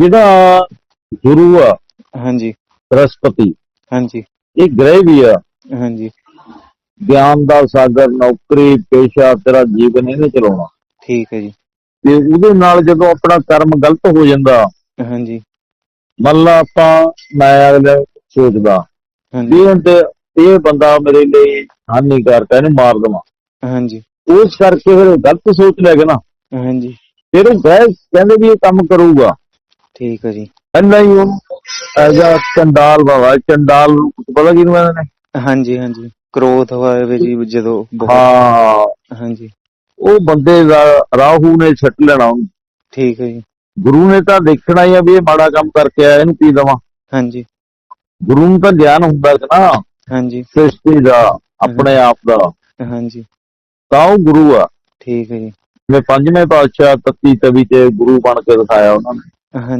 ਜਿਹੜਾ ਗੁਰੂ ਆ ਹਾਂਜੀ। ਬ੍ਰਹਸਪਤੀ ਹਾਂਜੀ। ਇਹ ਗ੍ਰਹਿ ਵੀ ਆ। ਹਾਂਜੀ। ਗਿਆਨ ਦਾ ਸਾਗਰ ਨੌਕਰੀ ਪੇਸ਼ਾ ਤੇਰਾ ਜੀਵਨ ਇਹਨੇ ਚਲਾਉਣਾ। ਠੀਕ ਹੈ ਜੀ। ਤੇ ਉਹਦੇ ਨਾਲ ਜਦੋਂ ਆਪਣਾ ਕਰਮ ਗਲਤ ਹੋ ਜਾਂਦਾ ਹਾਂਜੀ। ਮੰਨ ਲਾ ਆਪਾਂ ਮੈਂ ਅਗਲੇ ਸੋਚਦਾ ਹਾਂਜੀ। ਹੁਣ ਤੇ ਇਹ ਬੰਦਾ ਮੇਰੇ ਲਈ ਹਾਨੀਕਾਰਕ ਹੈ ਇਹਨੂੰ ਮਾਰ ਦੇਵਾਂ। ਹਾਂਜੀ। ਉਸ ਕਰਕੇ ਫਿਰ ਗਲਤ ਸੋਚ ਲੈ ਗਿਆ ਨਾ ਹਾਂਜੀ। ਫਿਰ ਉਹ ਕਹਿੰਦੇ ਵੀ ਇਹ ਕੰਮ ਕਰੂਗਾ। ਠੀਕ ਹੈ ਜੀ। ਪਹਿਲਾਂ ਹੀ ਉਹ ਐਜਾ ਚੰਡਾਲ ਬਾਬਾ ਚੰਡਾਲ ਪਤਾ ਕਿਹਨੂੰ ਕਹਿੰਦੇ ਨੇ? ਹਾਂਜੀ ਹਾਂਜੀ। ਕ੍ਰੋਧ ਹੋਇਆ ਜੀ ਜਦੋਂ ਹਾਂ। ਹਾਂਜੀ। ਉਹ ਬੰਦੇ ਦਾ ਰਾਹੂ ਨੇ ਛੱਟ ਲੈਣਾ ਉਹਨੂੰ। ਠੀਕ ਹੈ ਜੀ। ਗੁਰੂ ਨੇ ਤਾਂ ਦੇਖਣਾ ਹੀ ਆ ਵੀ ਇਹ ਮਾੜਾ ਕੰਮ ਕਰਕੇ ਆਇਆ ਇਹਨੂੰ ਕੀ ਦੇਵਾਂ? ਹਾਂਜੀ। ਗੁਰੂ ਨੂੰ ਤਾਂ ਗਿਆਨ ਹੁੰਦਾ ਕਿ ਨਾ। ਹਾਂਜੀ। ਸ੍ਰਿਸ਼ਟੀ ਦਾ ਆਪਣੇ ਆਪ ਦਾ। ਹਾਂਜੀ। ਤਾਂ ਉਹ ਗੁਰੂ ਆ। ਠੀਕ ਹੈ ਜੀ। ਜਿਵੇਂ ਪੰਜਵੇਂ ਪਾਤਸ਼ਾਹ ਤੱਤੀ ਤਵੀ ਤੇ ਗੁਰੂ ਬਣ ਕੇ ਦਿਖਾਇਆ ਉਹਨਾਂ ਨੇ। ਹਾਂਜੀ।